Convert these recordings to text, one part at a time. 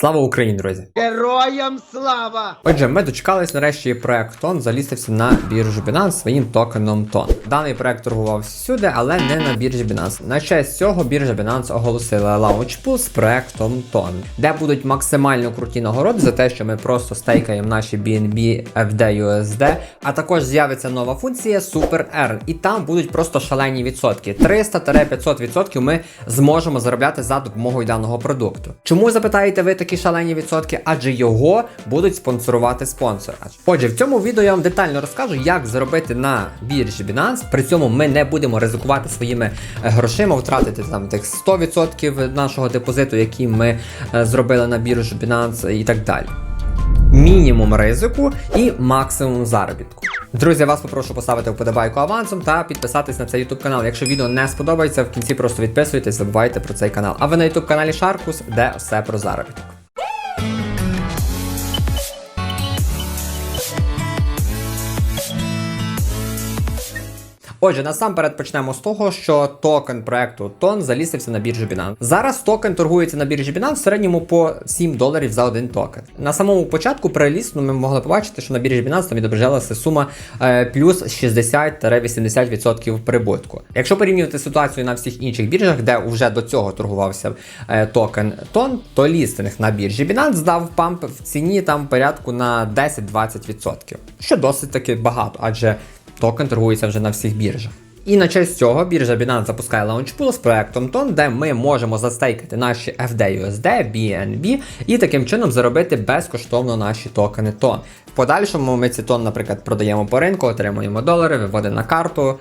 Слава Україні, друзі! Героям слава! Отже, ми дочекались нарешті проект Тон залістився на біржу Binance своїм токеном Тон. Даний проект торгувався всюди, але не на біржі Binance. На честь цього біржа Binance оголосила лаунчпул з проектом Тон, де будуть максимально круті нагороди за те, що ми просто стейкаємо наші BNB FD USD, а також з'явиться нова функція Super Earn, і там будуть просто шалені відсотки. 300-500% ми зможемо заробляти за допомогою даного продукту. Чому запитаєте ви такі шалені відсотки? Адже його будуть спонсорувати спонсори. Отже, в цьому відео я вам детально розкажу, як заробити на біржі Binance. При цьому ми не будемо ризикувати своїми е, грошима, втратити там тих 100% нашого депозиту, який ми е, зробили на біржу Binance і так далі. Мінімум ризику і максимум заробітку. Друзі, вас попрошу поставити вподобайку авансом та підписатись на цей YouTube канал. Якщо відео не сподобається, в кінці просто відписуйтесь, забувайте про цей канал. А ви на YouTube каналі Шаркус, де все про заробіток. Отже, насамперед почнемо з того, що токен проекту Тон залісився на біржу Binance. Зараз токен торгується на біржі Binance в середньому по 7 доларів за один токен. На самому початку прелісну ми могли побачити, що на біржі Binance там відображалася сума е, плюс 60-80% прибутку. Якщо порівнювати ситуацію на всіх інших біржах, де вже до цього торгувався е, токен Тон, то лістинг на біржі Binance здав памп в ціні там порядку на 10-20%, що досить таки багато, адже токен торгується вже на всіх біржах. І на честь цього біржа Binance запускає лаунчпул з проектом Тон, де ми можемо застейкати наші FDUSD, BNB і таким чином заробити безкоштовно наші токени Тон. В подальшому ми ці тон, наприклад, продаємо по ринку, отримуємо долари, виводимо на карту.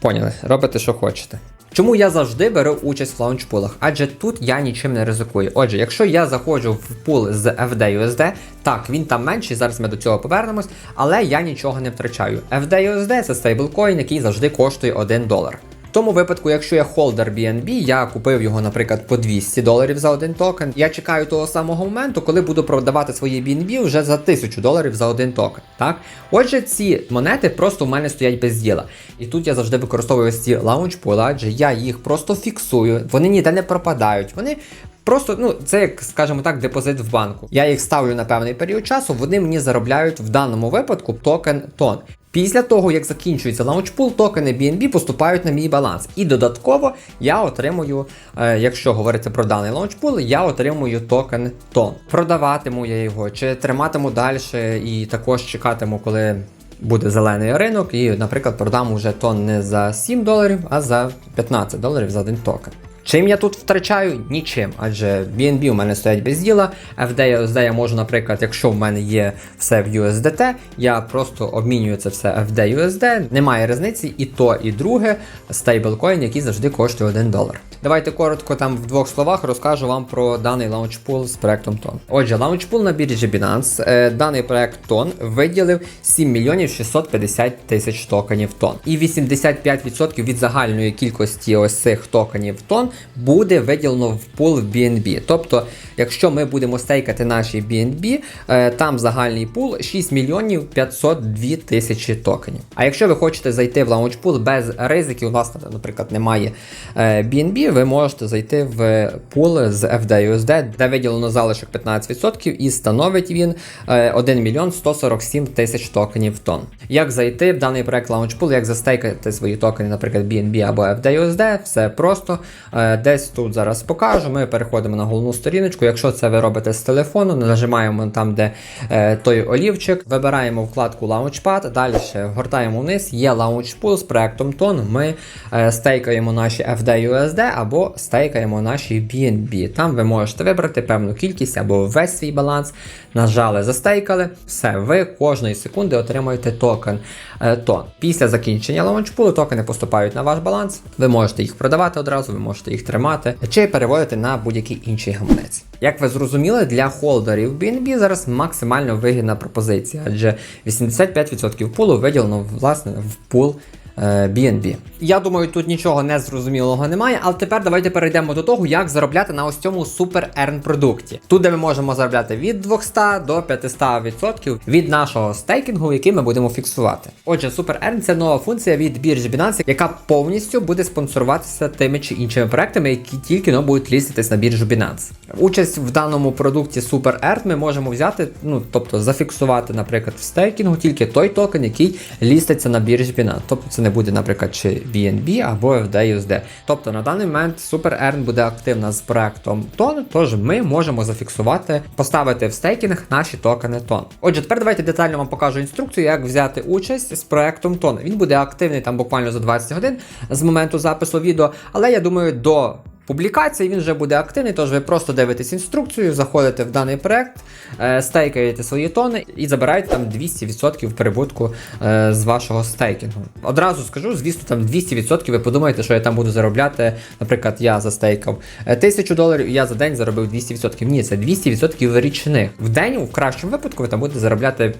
Поняли, робите, що хочете. Чому я завжди беру участь в лаунчпулах? Адже тут я нічим не ризикую. Отже, якщо я заходжу в пул з FDUSD, так, він там менший, зараз ми до цього повернемось, але я нічого не втрачаю. FDUSD це стейблкоін, який завжди коштує 1 долар. Тому випадку, якщо я холдер BNB, я купив його, наприклад, по 200 доларів за один токен. Я чекаю того самого моменту, коли буду продавати свої BNB вже за 1000 доларів за один токен. Так? Отже, ці монети просто в мене стоять без діла. І тут я завжди використовую ось ці лаунчпули, адже я їх просто фіксую, вони ніде не пропадають. Вони Просто, ну, це як, скажімо так, депозит в банку. Я їх ставлю на певний період часу, вони мені заробляють в даному випадку токен тон. Після того, як закінчується лаунчпул, токени BNB поступають на мій баланс. І додатково я отримую, е, якщо говорити про даний лаунчпул, я отримую токен тон. Продаватиму я його, чи триматиму далі, і також чекатиму, коли. Буде зелений ринок, і, наприклад, продам уже тон не за 7 доларів, а за 15 доларів за один токен. Чим я тут втрачаю? Нічим, адже BNB у мене стоять без діла. FD я можу, наприклад, якщо в мене є все в USDT, я просто обмінюю це все FD USD, немає різниці, і то, і друге стейблкоін, який завжди коштує 1 долар. Давайте коротко там в двох словах розкажу вам про даний лаунчпул з проектом Тон. Отже, лаунчпул на біржі Binance. Е, Даний проект Тон виділив 7 мільйонів 650 тисяч токенів Тон. І 85% від загальної кількості ось цих токенів Тон буде виділено в пул в BNB. Тобто, якщо ми будемо стейкати наші BNB, е, там загальний пул 6 мільйонів 502 тисячі токенів. А якщо ви хочете зайти в лаунчпул без ризиків, у вас, наприклад, немає е, BNB, ви можете зайти в пул з FDUSD, де виділено залишок 15% і становить він е, 1 мільйон 147 тисяч токенів тон. Як зайти в даний проект Launchpool, як застейкати свої токени, наприклад, BNB або FDUSD, все просто. Е, Десь тут зараз покажу. Ми переходимо на головну сторіночку. Якщо це ви робите з телефону, нажимаємо там, де е, той олівчик, вибираємо вкладку Launchpad, далі гортаємо вниз, є Launchpool з проектом Тон. Ми е, стейкаємо наші FDUSD або стейкаємо наші BNB. Там ви можете вибрати певну кількість або весь свій баланс. Нажали, застейкали. Все, ви кожної секунди отримуєте токен е, тон. Після закінчення лаунчпулу токени поступають на ваш баланс. Ви можете їх продавати одразу, ви можете їх тримати чи переводити на будь-який інший гаманець. Як ви зрозуміли, для холдерів BNB зараз максимально вигідна пропозиція, адже 85% пулу виділено власне в пул BNB. Я думаю, тут нічого незрозумілого немає, але тепер давайте перейдемо до того, як заробляти на ось цьому Super Earn продукті. Тут, де ми можемо заробляти від 200 до 500% від нашого стейкінгу, який ми будемо фіксувати. Отже, Super Earn це нова функція від біржі Binance, яка повністю буде спонсоруватися тими чи іншими проектами, які тільки но будуть ліститись на біржу Binance. Участь в даному продукті Super Earn ми можемо взяти, ну тобто зафіксувати, наприклад, в стейкінгу тільки той токен, який ліститься на біржі Binance. Тобто це не буде, наприклад, чи BNB або FDUSD. Тобто на даний момент Super Earn буде активна з проектом TON, тож ми можемо зафіксувати, поставити в стейкінг наші токени TON. Отже, тепер давайте детально вам покажу інструкцію, як взяти участь з проектом TON. Він буде активний там буквально за 20 годин з моменту запису відео, але я думаю, до публікації він вже буде активний, тож ви просто дивитесь інструкцію, заходите в даний проект, е, стейкаєте свої тони і забираєте там 200% прибутку е, з вашого стейкінгу. Одразу скажу, звісно, там 200% ви подумаєте, що я там буду заробляти. Наприклад, я застейкав е, 1000 доларів, і я за день заробив 200%. Ні, це 200% річних. В день, в кращому випадку, ви там будете заробляти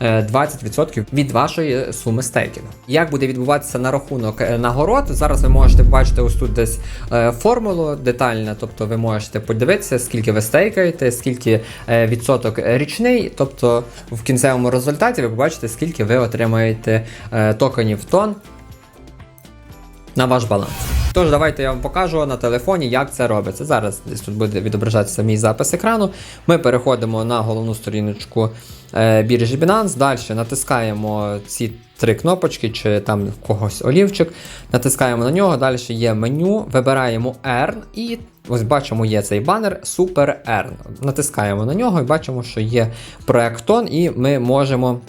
15-20% від вашої суми стейкінгу. Як буде відбуватися на рахунок е, нагород? Зараз ви можете побачити ось тут десь е, формулу детальна, тобто ви можете подивитися, скільки ви стейкаєте, скільки е, відсоток річний, тобто в кінцевому результаті ви побачите, скільки ви отримаєте е, токенів тон на ваш баланс. Тож, давайте я вам покажу на телефоні, як це робиться. Зараз десь тут буде відображатися мій запис екрану. Ми переходимо на головну сторіночку е, біржі Binance. Далі натискаємо ці три кнопочки, чи там в когось олівчик. Натискаємо на нього. Далі є меню, вибираємо Earn і. Ось бачимо, є цей банер Super Earn. Натискаємо на нього і бачимо, що є проект тон, і ми можемо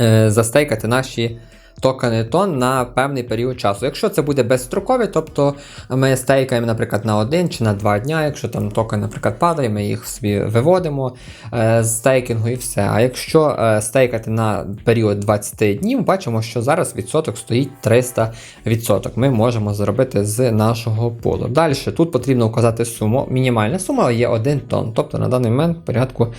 е, застейкати наші токени тон на певний період часу. Якщо це буде безстрокові, тобто ми стейкаємо, наприклад, на один чи на два дня. Якщо там токен, наприклад, падає, ми їх собі виводимо е, з стейкінгу і все. А якщо е, стейкати на період 20 днів, бачимо, що зараз відсоток стоїть 300%. Ми можемо зробити з нашого полу. Далі тут потрібно вказати суму. Мінімальна сума є 1 тонн, тобто на даний момент в порядку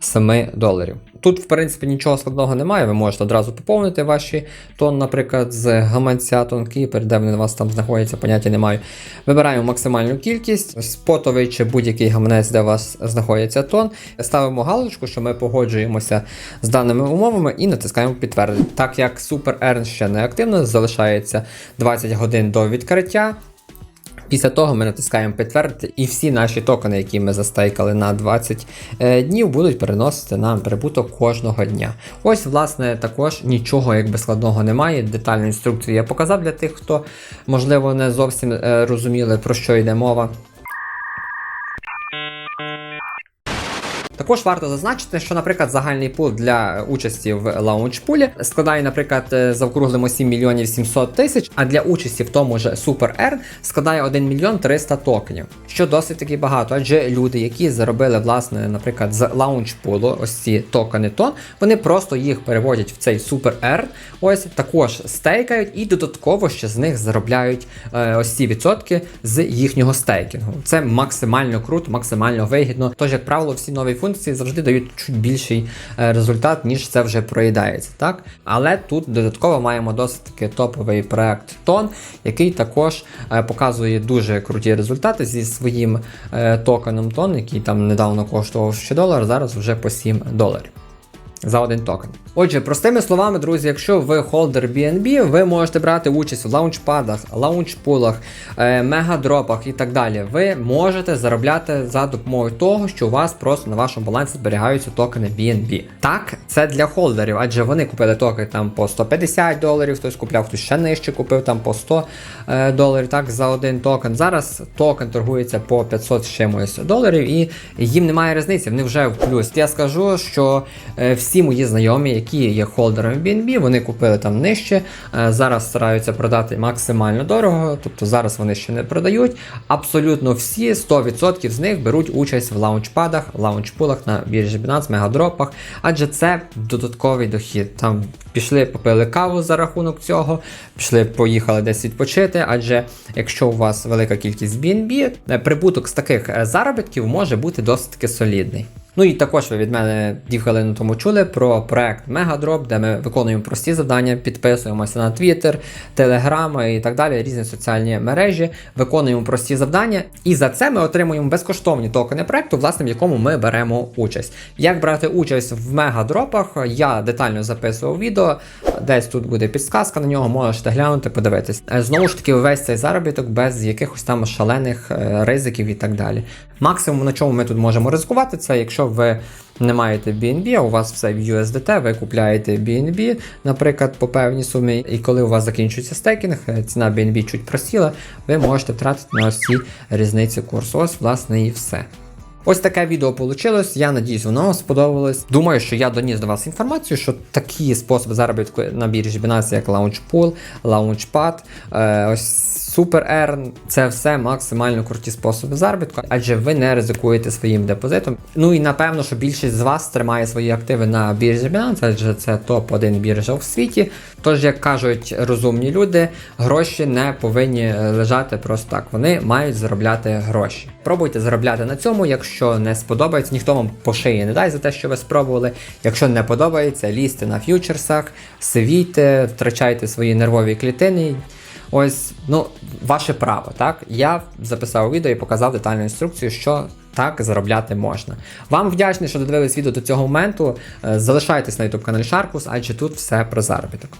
7 доларів. Тут, в принципі, нічого складного немає. Ви можете одразу поповнити ваші тон, наприклад, з гаманця тонкіпер, де вони у вас там знаходяться, поняття немає. Вибираємо максимальну кількість, спотовий чи будь-який гаманець, де у вас знаходиться тон. Ставимо галочку, що ми погоджуємося з даними умовами і натискаємо підтвердити. Так як Super Earn ще не активно, залишається 20 годин до відкриття. Після того ми натискаємо підтвердити, і всі наші токени, які ми застейкали на 20 е, днів, будуть переносити нам прибуток кожного дня. Ось, власне, також нічого якби складного немає. Детальну інструкцію я показав для тих, хто, можливо, не зовсім е, розуміли, про що йде мова. Також варто зазначити, що, наприклад, загальний пул для участі в лаунчпулі складає, наприклад, е, заокруглимо 7 мільйонів 700 тисяч, а для участі в тому ж Super Air складає 1 мільйон 300 токенів, що досить таки багато. Адже люди, які заробили, власне, наприклад, з лаунчпулу ось ці токени, то вони просто їх переводять в цей Super Air, ось також стейкають і додатково ще з них заробляють е, ось ці відсотки з їхнього стейкінгу. Це максимально круто, максимально вигідно. Тож, як правило, всі нові функції завжди дають чуть більший е, результат, ніж це вже проїдається. Так? Але тут додатково маємо досить таки топовий проект Тон, який також е, показує дуже круті результати зі своїм е, токеном Тон, який там недавно коштував ще долар, зараз вже по 7 доларів за один токен. Отже, простими словами, друзі, якщо ви холдер BNB, ви можете брати участь в лаунчпадах, лаунчпулах, е, мегадропах і так далі. Ви можете заробляти за допомогою того, що у вас просто на вашому балансі зберігаються токени BNB. Так, це для холдерів, адже вони купили токен там по 150 доларів, хтось купляв, хтось ще нижче купив там по 100 е, доларів так, за один токен. Зараз токен торгується по 500 з чимось доларів, і їм немає різниці, вони вже в плюс. Я скажу, що е, всі мої знайомі, які є холдерами BNB, вони купили там нижче. е, Зараз стараються продати максимально дорого, тобто зараз вони ще не продають. Абсолютно всі 100% з них беруть участь в лаунчпадах, лаунчпулах на біржі Binance, мегадропах, адже це додатковий дохід. Там пішли, попили каву за рахунок цього, пішли, поїхали десь відпочити. Адже якщо у вас велика кількість BNB, е, прибуток з таких е, заробітків може бути досить таки солідний. Ну і також ви від мене хвилини тому чули про проект Megadrop, де ми виконуємо прості завдання, підписуємося на Twitter, Telegram і так далі, різні соціальні мережі, виконуємо прості завдання, і за це ми отримуємо безкоштовні токени проекту, власне, в якому ми беремо участь. Як брати участь в мегадропах, я детально записував відео, десь тут буде підсказка на нього, можете глянути, подивитись. Е, Знову ж таки, весь цей заробіток без якихось там шалених е, ризиків і так далі. Максимум, на чому ми тут можемо ризикувати, це якщо ви не маєте BNB, а у вас все в USDT, ви купляєте BNB, наприклад, по певній сумі, і коли у вас закінчується стейкінг, е, ціна BNB чуть просіла, ви можете втратити на ось ці різниці курсу. Ось, власне, і все. Ось таке відео вийшло. Я надіюсь, воно вам сподобалось. Думаю, що я доніс до вас інформацію, що такі способи заробітку на біржі Binance, як Launchpool, Launchpad, е, ось Super Earn, це все максимально круті способи заробітку, адже ви не ризикуєте своїм депозитом. Ну і напевно, що більшість з вас тримає свої активи на біржі Binance, адже це топ-1 біржа в світі. Тож, як кажуть розумні люди, гроші не повинні лежати просто так. Вони мають заробляти гроші. Пробуйте заробляти на цьому. Якщо не сподобається, ніхто вам по шиї не дасть за те, що ви спробували. Якщо не подобається, лізьте на ф'ючерсах, сивійте, втрачайте свої нервові клітини. Ось, ну, ваше право, так? Я записав відео і показав детальну інструкцію, що так заробляти можна. Вам вдячний, що додивились відео до цього моменту. Е, Залишайтесь на YouTube каналі Sharkus, адже тут все про заробіток.